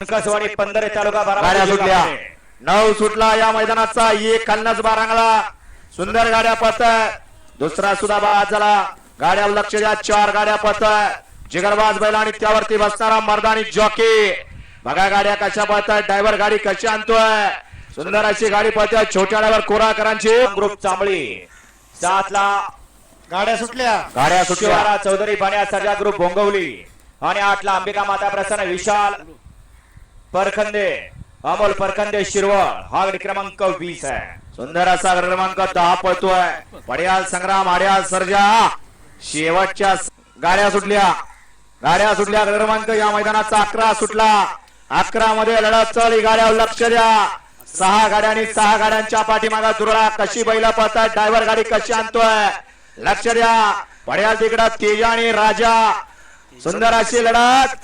कसवाडी पंधरा तालुका गाड्या बारा सुटल्या. नऊ सुटला या मैदानाचा एक कन्नस बारांगला सुंदर गाड्या पळत दुसरा सुद्धा बाद झाला. गाड्या लक्ष द्या. चार गाड्या पळत जिगरबाज बैल आणि त्यावरती बसणारा मर्दानी जॉकी. बघा गाड्या कशा पळतात ड्रायव्हर गाडी कशी आणतोय. सुंदर अशी गाडी पळते. छोट्या ड्रायव्हर कोराकरांची ग्रुप चांबळी. सातला. गाड्या सुटल्या. गाड्या सुटल्या. चौधरी पाण्या सजा ग्रुप भोंगवली. आणि आठला अंबिका माता प्रसन्न विशाल. परखंदे अमोल परखंदे शिरवळ हा क्रमांक वीस आहे. सुंदर असा क्रमांक दहा पळतोय. पडियाल संग्राम आड्याल सर्जा. शेवटच्या गाड्या सुटल्या. गाड्या सुटल्या क्रमांक या मैदानाचा अकरा सुटला. अकरा मध्ये लढत चल गाड्यावर लक्ष द्या. सहा गाड्यांनी सहा गाड्यांच्या पाठीमागा दुरळा कशी बैला पळतात ड्रायव्हर गाडी कशी आणतोय? लक्ष द्या. पड्याल तिकडं तेजा आणि राजा. सुंदर अशी लढत.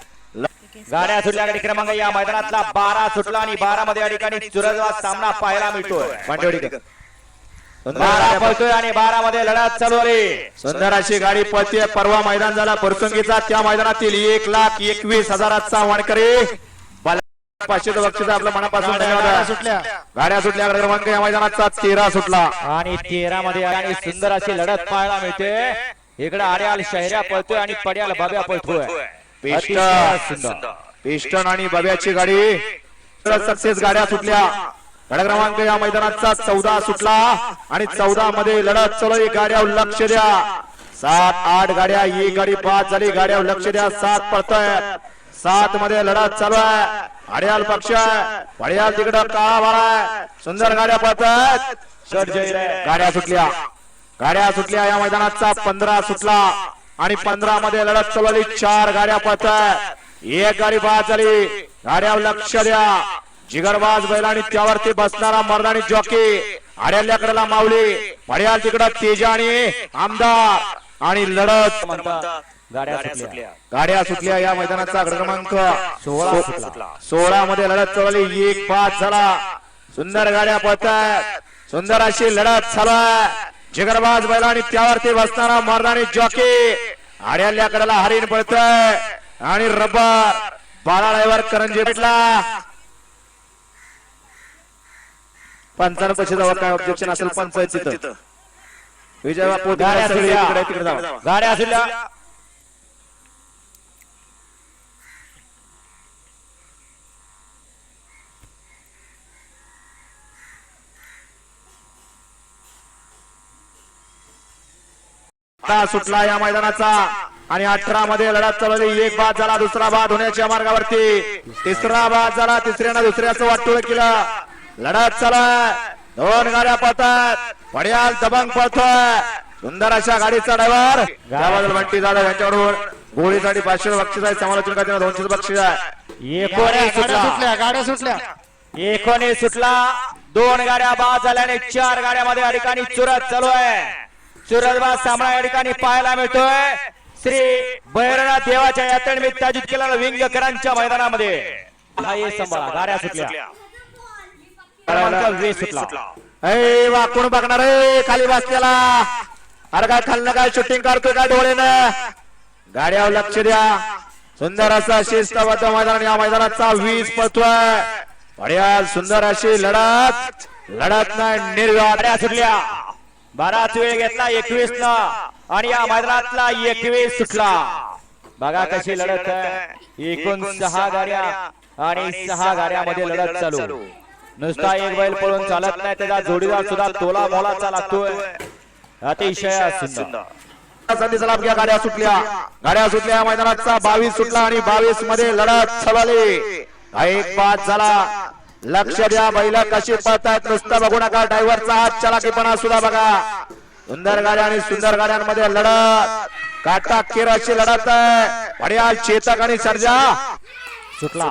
गाड्या सुटल्या गडी क्रमांक या मैदानातला बारा सुटला आणि बारा मध्ये या ठिकाणी चुरजवा सामना पाहायला मिळतोय. बारा पळतोय आणि बारा मध्ये लढत चालू आहे. सुंदर अशी गाडी पळतीये. परवा मैदान झाला. फरसंगीचा त्या मैदानातील एक लाख एकवीस हजाराचा वाणकरी पाचशे बक्षीस आपल्या मनापासून सुटल्या. गाड्या सुटल्या. क्रमांक या मैदानाचा तेरा सुटला. आणि तेरा मध्ये आणि सुंदर अशी लढत पाहायला मिळते. इकडे आर्याल शहऱ्या पळतोय आणि पड्याल बाब्या पळतोय. पेस्टन पेस्टन आणि बव्याची गाडी. सक्सेस गाड्या सुटल्या. गड क्रमांक या मैदानाचा चौदा सुटला आणि चौदा मध्ये लढत चलो गाड्या लक्ष द्या. सात आठ गाड्या एक गाडी पाच झाली. गाड्या लक्ष द्या. सात पडतोय सात मध्ये लढत चालू आहे. अड्याल पक्ष आहे. पड्याल तिकडं काळा बाळा सुंदर गाड्या पळतात गाड्या सुटल्या. गाड्या सुटल्या. या मैदानाचा पंधरा सुटला. आणि पंधरा मध्ये लढत चालवली चार गाड्या पळतात एक गाडी बाद झाली. गाड्यावर लक्ष द्या. जिगरबाज बैल आणि त्यावरती बसणारा मर्दानी जॉकी. आड्याल्याकडेला माऊली. पड्याल तिकडं तेजा आणि आमदार. आणि लढत. म्हणतात गाड्या सुटल्या. गाड्या सुटल्या या मैदानाचा क्रमांक सोळा सुटला. सोळा मध्ये लढत चालवली एक पाच झाला. सुंदर गाड्या पळतात सुंदर अशी लढत चालू आहे जिगरबाज बैल आणि त्यावरती बसणारा मर्दानी जॉकी. आड्याल्याकडेला हरिण पळतय. आणि रबर बाळा ड्रायव्हर करंजी भेटला. पंचानं पैसे जावं काय ऑब्जेक्शन असेल पंचायत तिथं. विजय बापू गाड्या सगळे आता सुटला या मैदानाचा. आणि अठरा मध्ये लढत चालवली. एक बाद झाला दुसरा बाद होण्याच्या मार्गावरती. तिसरा बाद झाला तिसऱ्यानं दुसऱ्याचं वाटोळ केलं. लढत चालू दोन गाड्या पळतात. पड्याल दबंग पळतोय. सुंदर अशा गाडीचा ड्रायव्हर. त्याबद्दल बंटी जाधव यांच्याबरोबर गोळीसाठी पाचशे बक्षीस आहे. समालोचन करताना दोनशे बक्षीस आहे. एकोणीस सुटल्या. गाड्या सुटल्या. एकोणीस सुटला. दोन गाड्या बाद झाल्याने चार गाड्यामध्ये या ठिकाणी चुरत चालू आहे. चुरतबाद सामना या ठिकाणी पाहायला मिळतोय. श्री भैरनाथ देवाच्या यात्रेनिमित्त आयोजित केलेल्या विंगकरांच्या मैदानामध्ये. सांभाळा गाड्या सुटल्या. क्रमांक सुटला. ए बघणार? खाली बसलेला अरे काय खाल्लं काय शूटिंग करतोय काय डोळेनं गाड्यावर लक्ष द्या. सुंदर असा शिस्तबद्ध मैदान या मैदानाचा वीज पळतोय सुंदर अशी लढत. लढत नाही निर्व्यात सुटल्या. बराच वेळ घेतला एकवीस न. आणि या मैदानातला एकवीस सुटला. बघा कशी लढत आहे. एकूण सहा गाड्या आणि सहा गाड्यामध्ये लढत चालू. नुसता एक बैल पळून चालत नाही त्याचा जोडीदार सुद्धा तोला मोलाचा लागतोय. अतिशय लाभ घ्या गाड्या सुटल्या. गाड्या सुटल्या मैदानाचा बावीस सुटला आणि बावीसमध्ये लढत चालवली हा एक बाद झाला. लक्ष द्या बैला कशी पळतायत नुसतं बघू नका ड्रायव्हरचा हात चलाकीपणा सुद्धा बघा. सुंदर गाड्या आणि सुंदर गाड्यांमध्ये लढत. काटा केराची लढत आहे. पड्याल चेतक आणि सर्जा. सुटला.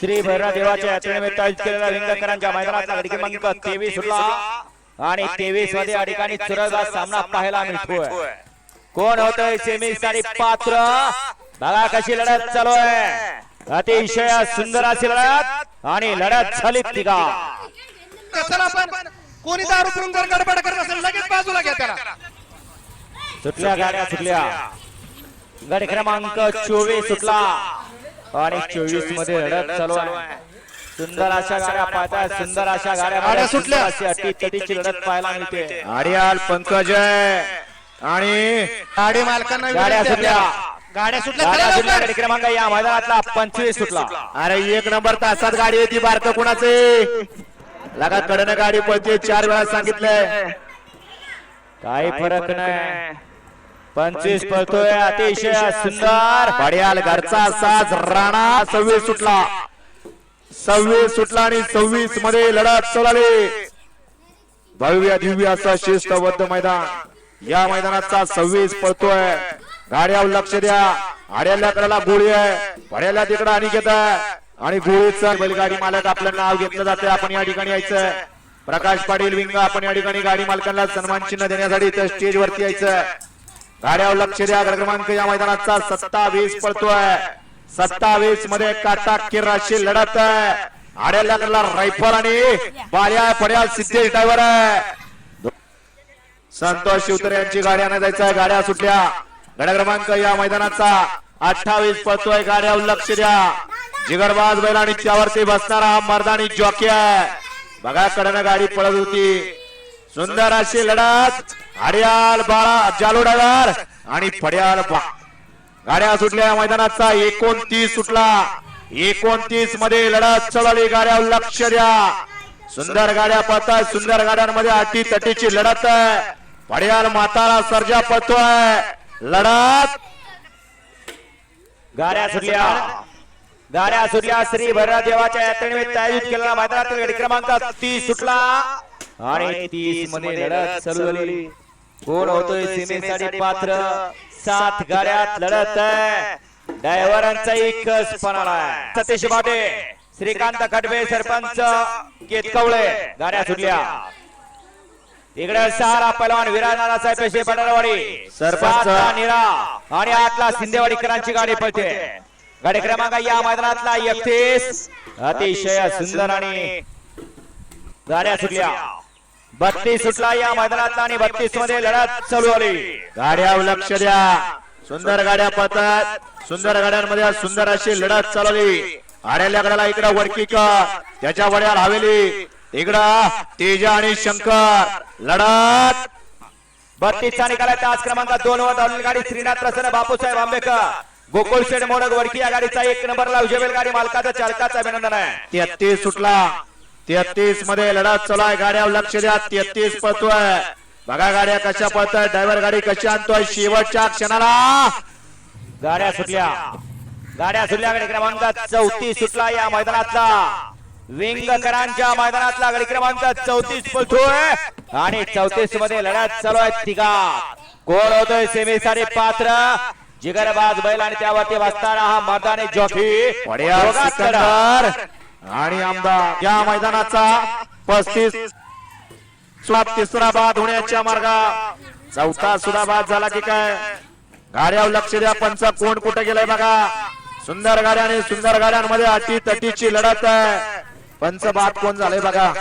श्री भैरव देवाच्या यात्रेनिमित्त आयोजित केलेल्या लिंगकरांच्या गडी क्रमांक तेवीस सुटला. आणि तेवीसमध्ये या ठिकाणी चुरळचा सामना पाहायला मिळतोय. कोण होतोय? सेमी साठी पात्र. बघा कशी लढत चालू आहे. अतिशय सुंदर अशी लढत आणि लढत झाली तिघा कोणी दारू पिऊन जर गडबड करत असेल लगेच बाजूला घ्या त्याला. सुटल्या गाड्या सुटल्या. गड क्रमांक चोवीस सुटला. आणि चोवीसमध्ये लढत चालू आहे. सुंदर अशा गाड्या पाहतात सुंदर अशा गाड्या गाड्या सुटल्या. अशी अटीतटीची लढत पाहायला मिळते. आर्याल पंकज आणि गाडी मालकांना गाड्या सुटल्या. गाड्या सुटल्या गाड्या चला सुटल्या लवकर. गाडी क्रमांक या मैदानातला पंचवीस सुटला. अरे एक नंबर तासात गाडी येते बारक कुणाचे? लगा कडनं गाडी पळते चार वेळा सांगितलंय. काही फरक नाही. पंचवीस पळतोय अतिशय सुंदर. पड्याल घरचा साज राणा सव्वीस सुटला. सव्वीस सुटला आणि सव्वीसमध्ये लढत चढाली भव्य दिव्य असं शिस्तबद्ध मैदान. या मैदानाचा सव्वीस पळतोय. गाड्यावर लक्ष द्या. आड्याला कडाला गोळी आहे. पड्याला तिकडं आणि घेत आणि गोळीचं बैलगाडी मालक आपलं नाव घेतलं जाते आपण या ठिकाणी यायचं. प्रकाश पाटील विंग आपण या ठिकाणी गाडी मालकांना सन्मान चिन्ह देण्यासाठी इथं स्टेज वरती यायचं. गाड्यावर लक्ष द्या. क्रमांक या मैदानाचा सत्तावीस पडतोय सत्तावीसमध्ये काटाकीर अशी लढत आहे. आड्याला लागला रायफल आणि बाल्या पड्या सिद्धेश ड्रायव्हर आहे. संतोष शिवतर यांची गाडी आणत जायचं गाड्या सुटल्या. गाड्या क्रमांक या मैदानाचा अठ्ठावीस पळतोय गाड्यावर लक्ष द्या. जिगरबाज बैल आणि त्यावरती बसणारा हा मर्दानी जॉकी आहे. बघा कडनं गाडी पळत होती. सुंदर अशी लढत. हरियाल बाळा जालोडागार आणि फड्याल बा. गाड्या सुटल्या या मैदानाचा. एकोणतीस सुटला. एकोणतीसमध्ये लढत चढवली गाड्यावर लक्ष द्या. सुंदर गाड्या पळतात सुंदर गाड्यांमध्ये अटी तटीची लढत आहे. फड्याल माताला सर्जा पळतोय. लढत. गाड्या सुटल्या. गाड्या सुटल्या. श्री भैरव यात्रेनिमित्त आयोजित केलेला मैदानातील गाडी क्रमांक तीस सुटला. आणि तीसमध्ये लढत चालू झाली. कोण होतोय सीमेसाठी पात्र? सात गाड्यात लढत आहे. ड्रायव्हरांचा एकच पण आलाय सतीश बाटे श्रीकांत खडबे सरपंच केतकवळे. गाड्या सुटल्या. इकडे सहारा पैलवान विराज साहेब पेशे पडळवाडी सरपंच. निरा आणि आठला सिंदेवाडीकरांची गाडी पळते. गाडी क्रमांक या मैदानातला एकतीस. अतिशय सुंदर आणि गाड्या सुटल्या. बत्तीस सुटला या मैदानातला आणि बत्तीसमध्ये लढत चालू आली गाड्यावर लक्ष द्या. सुंदर गाड्या पळतात. सुंदर गाड्यांमध्ये सुंदर अशी लढत चालवली. आड्याल्या गडाला इकडं वडकी त्याच्या वड्याला हवेली. इकडं तेजा आणि शंकर लढत. बत्तीसचा निकाल आहे तास क्रमांक दोन वर धावलेली गाडी श्रीनाथ प्रसन्न बापूसाहेब आंबेकर गोकुळ शेड मोडक वडकी या गाडीचा एक नंबरला उजेबेल गाडी मालकाचा चालकाचा अभिनंदन आहे. तेहतीस सुटला. तेहतीसमध्ये लढत चालू आहे. गाड्यावर लक्ष द्या. तेहतीस पळतोय. बघा गाड्या कशा पळतोय. ड्रायव्हर गाडी कशी आणतोय. शेवटच्या क्षणाला गाड्या सुटल्या. गाड्या सुटल्या क्रमांक चौतीस सुटला या मैदानातला. विंगकरांच्या मैदानातला गाडी क्रमांक चौतीस पळतोय आणि चौतीसमध्ये लढत चालू आहे तिघा. कोण होतोय सेमीसाठी पात्र? जिगरबाज बैल आणि त्यावरती बसणारा हा मर्दानी जॉकी. आणि आमदार या मैदानाचा पस्तीस तिसरा बाद होण्याच्या मार्गा. चौथा सुद्धा बाद झाला की काय? गाड्यावर लक्ष द्या पंच कोण कुठे गेलाय बघा. सुंदर गाड्या आणि सुंदर गाड्यांमध्ये अटी तटीची लढत आहे. पंच बाद कोण झालंय बघा?